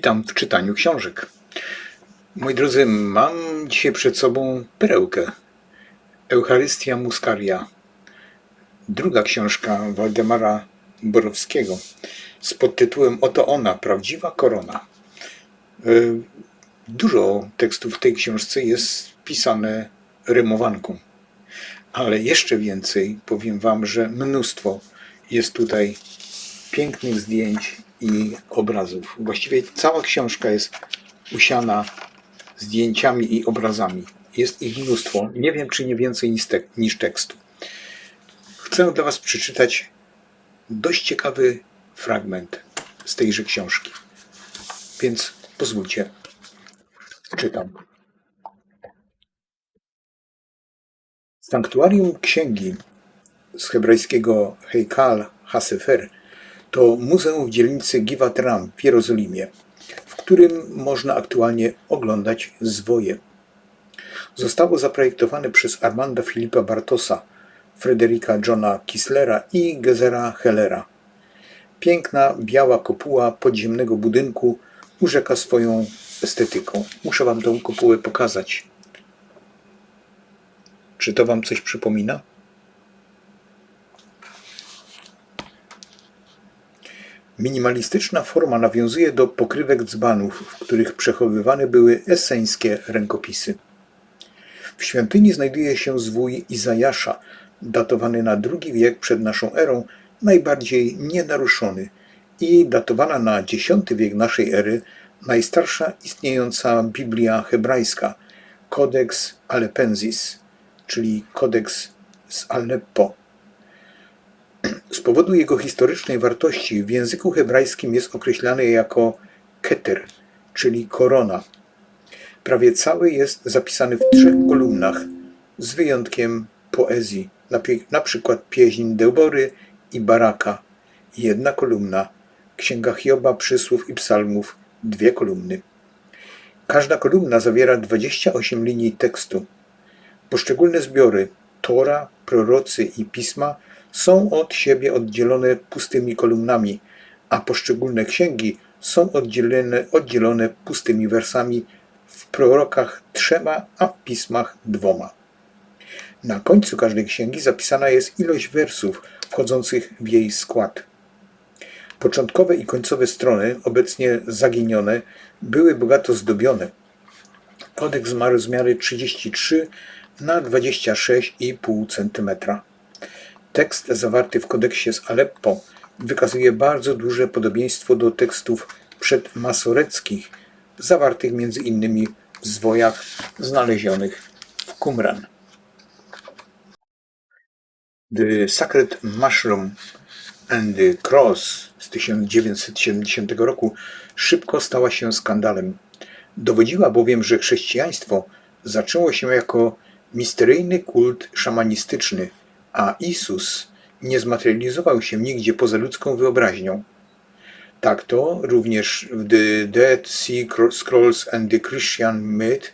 Witam w czytaniu książek. Moi drodzy, mam dzisiaj przed sobą perełkę. Eucharystia Muscaria. Druga książka Waldemara Borowskiego z podtytułem Oto ona, prawdziwa korona. Y, Dużo tekstów w tej książce jest pisane rymowanką, ale jeszcze więcej powiem Wam, że mnóstwo jest tutaj pięknych zdjęć i obrazów. Właściwie cała książka jest usiana zdjęciami i obrazami. Jest ich mnóstwo. Nie wiem, czy nie więcej niż, tek- niż tekstu. Chcę dla Was przeczytać dość ciekawy fragment z tejże książki. Więc pozwólcie, czytam. Sanktuarium Księgi z hebrajskiego Heikal Hasefer to muzeum w dzielnicy Givat Ram w Jerozolimie, w którym można aktualnie oglądać zwoje. Zostało zaprojektowane przez Armanda Filipa Bartosa, Frederika Johna Kislera i Gezera Hellera. Piękna, biała kopuła podziemnego budynku urzeka swoją estetyką. Muszę Wam tę kopułę pokazać. Czy to Wam coś przypomina? Minimalistyczna forma nawiązuje do pokrywek dzbanów, w których przechowywane były eseńskie rękopisy. W świątyni znajduje się zwój Izajasza, datowany na II wiek przed naszą erą, najbardziej nienaruszony i datowana na X wiek naszej ery najstarsza istniejąca Biblia hebrajska, Codex Alepensis, czyli kodeks z Aleppo. Z powodu jego historycznej wartości w języku hebrajskim jest określany jako keter, czyli korona. Prawie cały jest zapisany w trzech kolumnach, z wyjątkiem poezji, na, przykład pieśń Deubory i Baraka, jedna kolumna, Księga Hioba, Przysłów i Psalmów, dwie kolumny. Każda kolumna zawiera 28 linii tekstu. Poszczególne zbiory Tora, prorocy i pisma są od siebie oddzielone pustymi kolumnami, a poszczególne księgi są oddzielone, oddzielone pustymi wersami w prorokach trzema, a w pismach dwoma. Na końcu każdej księgi zapisana jest ilość wersów wchodzących w jej skład. Początkowe i końcowe strony, obecnie zaginione, były bogato zdobione. Kodeks ma rozmiary 33 na 26,5 cm. Tekst zawarty w kodeksie z Aleppo wykazuje bardzo duże podobieństwo do tekstów przedmasoreckich, zawartych między innymi w zwojach znalezionych w Qumran. The Sacred Mushroom and the Cross z 1970 roku szybko stała się skandalem. Dowodziła bowiem, że chrześcijaństwo zaczęło się jako misteryjny kult szamanistyczny, a Jezus nie zmaterializował się nigdzie poza ludzką wyobraźnią. Tak to również w The Dead Sea Scrolls and the Christian Myth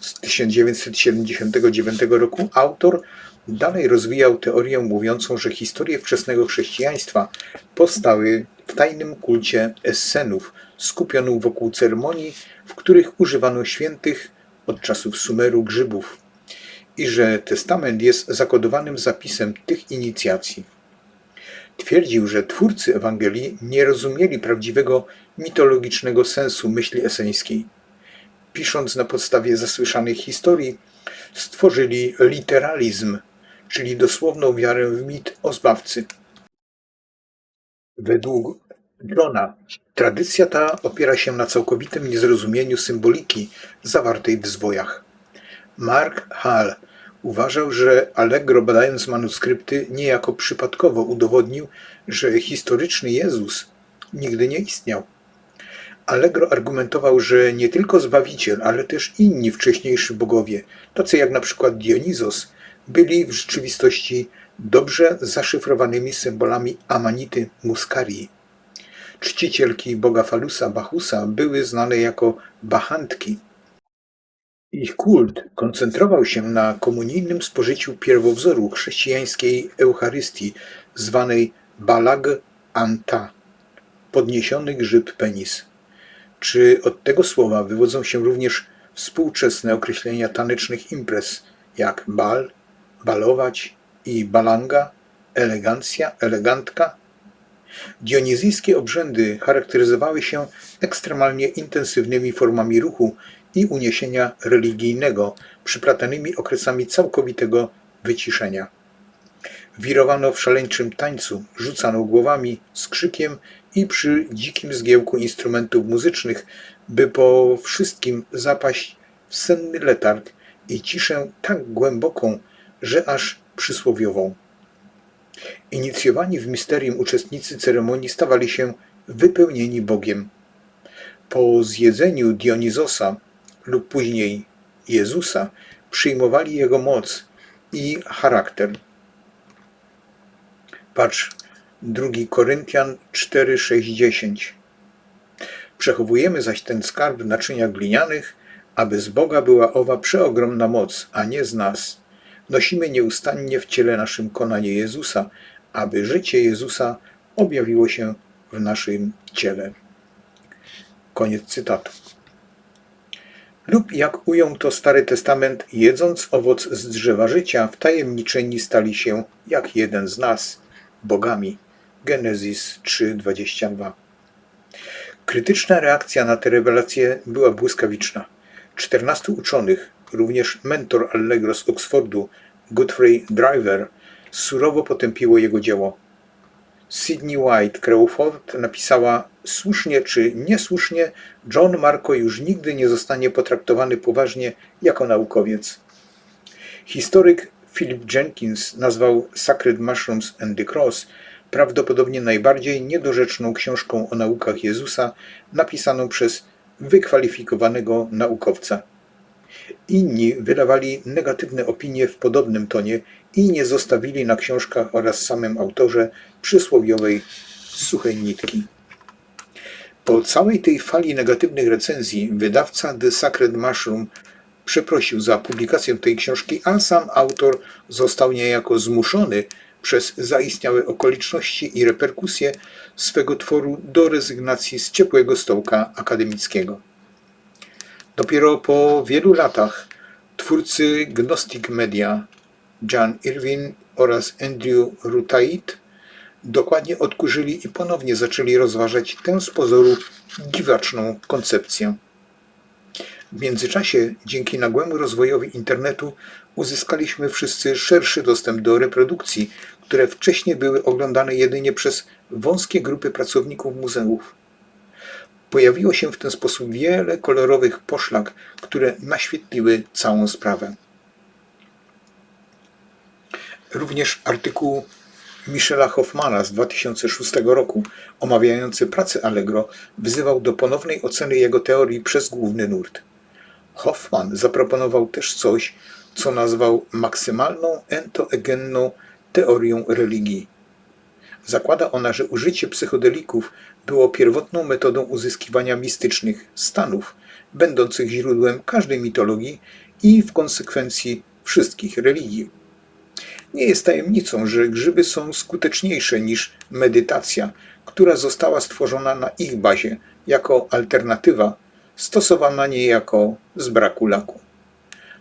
z 1979 roku autor dalej rozwijał teorię mówiącą, że historie wczesnego chrześcijaństwa powstały w tajnym kulcie Essenów, skupionym wokół ceremonii, w których używano świętych od czasów Sumeru grzybów i że testament jest zakodowanym zapisem tych inicjacji. Twierdził, że twórcy Ewangelii nie rozumieli prawdziwego mitologicznego sensu myśli eseńskiej. Pisząc na podstawie zasłyszanych historii, stworzyli literalizm, czyli dosłowną wiarę w mit o zbawcy. Według Johna tradycja ta opiera się na całkowitym niezrozumieniu symboliki zawartej w zwojach. Mark Hall uważał, że Allegro badając manuskrypty niejako przypadkowo udowodnił, że historyczny Jezus nigdy nie istniał. Allegro argumentował, że nie tylko Zbawiciel, ale też inni wcześniejsi bogowie, tacy jak na przykład Dionizos, byli w rzeczywistości dobrze zaszyfrowanymi symbolami Amanity Muscarii. Czcicielki boga Falusa Bachusa były znane jako Bachantki. Ich kult koncentrował się na komunijnym spożyciu pierwowzoru chrześcijańskiej Eucharystii, zwanej Balag anta, podniesiony grzyb penis. Czy od tego słowa wywodzą się również współczesne określenia tanecznych imprez, jak bal, balować i balanga, elegancja, elegantka? Dionizyjskie obrzędy charakteryzowały się ekstremalnie intensywnymi formami ruchu i uniesienia religijnego, przyplatanymi okresami całkowitego wyciszenia. Wirowano w szaleńczym tańcu, rzucano głowami, skrzykiem i przy dzikim zgiełku instrumentów muzycznych, by po wszystkim zapaść w senny letarg i ciszę tak głęboką, że aż przysłowiową. Inicjowani w misterium uczestnicy ceremonii stawali się wypełnieni Bogiem. Po zjedzeniu Dionizosa lub później Jezusa przyjmowali jego moc i charakter. Patrz, 2 Koryntian 4, 6, 10. Przechowujemy zaś ten skarb w naczyniach glinianych, aby z Boga była owa przeogromna moc, a nie z nas. Nosimy nieustannie w ciele naszym konanie Jezusa, aby życie Jezusa objawiło się w naszym ciele. Koniec cytatu. Lub jak ujął to Stary Testament, jedząc owoc z drzewa życia, wtajemniczeni stali się, jak jeden z nas, bogami. Genezis 3:22. Krytyczna reakcja na te rewelacje była błyskawiczna. Czternastu uczonych, również mentor Allegro z Oxfordu, Godfrey Driver, surowo potępiło jego dzieło. Sydney White Crawford napisała słusznie czy niesłusznie, John Marco już nigdy nie zostanie potraktowany poważnie jako naukowiec. Historyk Philip Jenkins nazwał Sacred Mushrooms and the Cross prawdopodobnie najbardziej niedorzeczną książką o naukach Jezusa napisaną przez wykwalifikowanego naukowca. Inni wydawali negatywne opinie w podobnym tonie i nie zostawili na książkach oraz samym autorze przysłowiowej suchej nitki. Po całej tej fali negatywnych recenzji wydawca The Sacred Mushroom przeprosił za publikację tej książki, a sam autor został niejako zmuszony przez zaistniałe okoliczności i reperkusje swego tworu do rezygnacji z ciepłego stołka akademickiego. Dopiero po wielu latach twórcy Gnostic Media, John Irwin oraz Andrew Rutait, dokładnie odkurzyli i ponownie zaczęli rozważać tę z pozoru dziwaczną koncepcję. W międzyczasie, dzięki nagłemu rozwojowi internetu, uzyskaliśmy wszyscy szerszy dostęp do reprodukcji, które wcześniej były oglądane jedynie przez wąskie grupy pracowników muzeów. Pojawiło się w ten sposób wiele kolorowych poszlak, które naświetliły całą sprawę. Również artykuł Michela Hoffmana z 2006 roku, omawiający pracę Allegro, wzywał do ponownej oceny jego teorii przez główny nurt. Hoffman zaproponował też coś, co nazwał maksymalną entoegenną teorią religii. Zakłada ona, że użycie psychodelików było pierwotną metodą uzyskiwania mistycznych stanów, będących źródłem każdej mitologii i w konsekwencji wszystkich religii. Nie jest tajemnicą, że grzyby są skuteczniejsze niż medytacja, która została stworzona na ich bazie jako alternatywa, stosowana niejako z braku laku.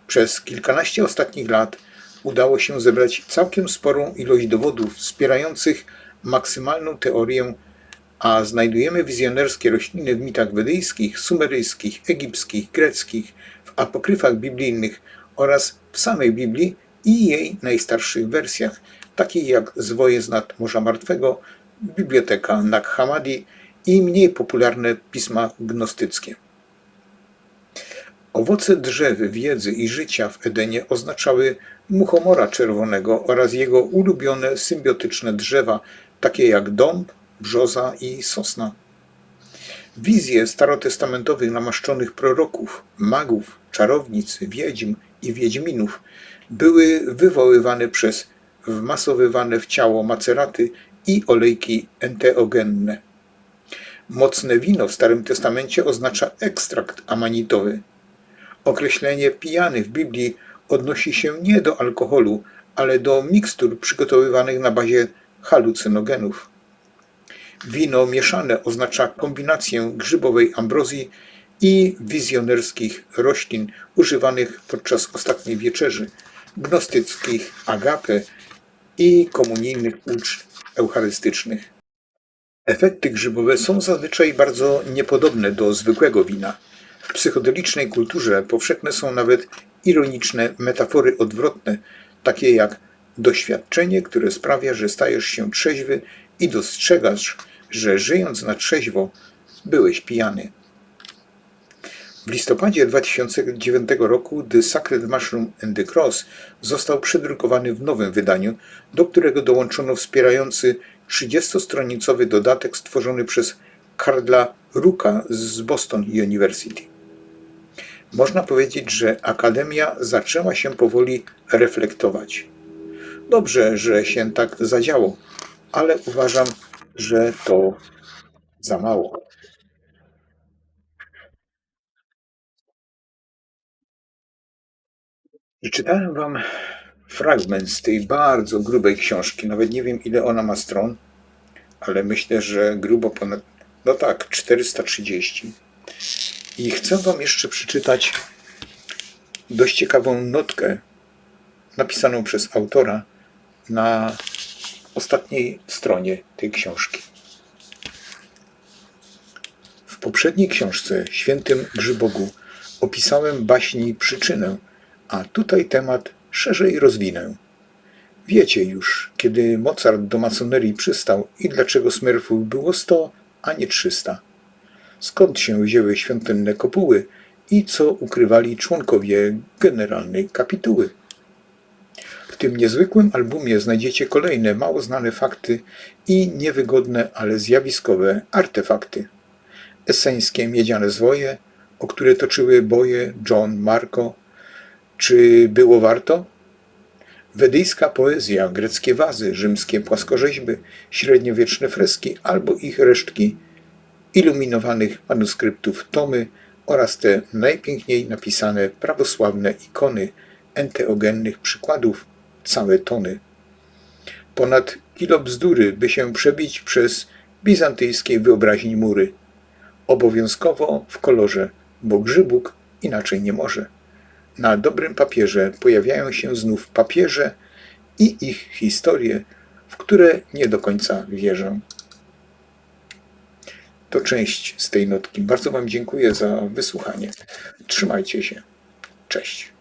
Przez kilkanaście ostatnich lat udało się zebrać całkiem sporą ilość dowodów wspierających maksymalną teorię, a znajdujemy wizjonerskie rośliny w mitach wedyjskich, sumeryjskich, egipskich, greckich, w apokryfach biblijnych oraz w samej Biblii i jej najstarszych wersjach, takich jak Zwoje z nad Morza Martwego, Biblioteka Nag Hammadi i mniej popularne pisma gnostyckie. Owoce drzew wiedzy i życia w Edenie oznaczały muchomora czerwonego oraz jego ulubione symbiotyczne drzewa, takie jak dąb, brzoza i sosna. Wizje starotestamentowych namaszczonych proroków, magów, czarownic, wiedźm i wiedźminów były wywoływane przez wmasowywane w ciało maceraty i olejki enteogenne. Mocne wino w Starym Testamencie oznacza ekstrakt amanitowy. Określenie pijany w Biblii odnosi się nie do alkoholu, ale do mikstur przygotowywanych na bazie halucynogenów. Wino mieszane oznacza kombinację grzybowej ambrozji i wizjonerskich roślin używanych podczas ostatniej wieczerzy, gnostyckich agape i komunijnych uczt eucharystycznych. Efekty grzybowe są zazwyczaj bardzo niepodobne do zwykłego wina. W psychodelicznej kulturze powszechne są nawet ironiczne metafory odwrotne, takie jak doświadczenie, które sprawia, że stajesz się trzeźwy i dostrzegasz, że żyjąc na trzeźwo byłeś pijany. W listopadzie 2009 roku The Sacred Mushroom and the Cross został przedrukowany w nowym wydaniu, do którego dołączono wspierający 30-stronicowy dodatek stworzony przez Karla Ruka z Boston University. Można powiedzieć, że Akademia zaczęła się powoli reflektować. Dobrze, że się tak zadziało, ale uważam, że to za mało. Przeczytałem Wam fragment z tej bardzo grubej książki. Nawet nie wiem, ile ona ma stron, ale myślę, że grubo ponad, no tak, 430. I chcę Wam jeszcze przeczytać dość ciekawą notkę napisaną przez autora na ostatniej stronie tej książki. W poprzedniej książce Świętym Grzybogu opisałem baśni przyczynę, a tutaj temat szerzej rozwinę. Wiecie już, kiedy Mozart do masonerii przystał i dlaczego smerfów było 100, a nie 300. Skąd się wzięły świątynne kopuły i co ukrywali członkowie generalnej kapituły. Tym niezwykłym albumie znajdziecie kolejne mało znane fakty i niewygodne, ale zjawiskowe artefakty. Eseńskie miedziane zwoje, o które toczyły boje John Marco, czy było warto? Wedyjska poezja, greckie wazy, rzymskie płaskorzeźby, średniowieczne freski albo ich resztki, iluminowanych manuskryptów tomy oraz te najpiękniej napisane prawosławne ikony enteogennych przykładów całe tony. Ponad kilo bzdury, by się przebić przez bizantyjskiej wyobraźni mury. Obowiązkowo w kolorze, bo grzybuk inaczej nie może. Na dobrym papierze pojawiają się znów papieże i ich historie, w które nie do końca wierzę. To część z tej notki. Bardzo Wam dziękuję za wysłuchanie. Trzymajcie się. Cześć.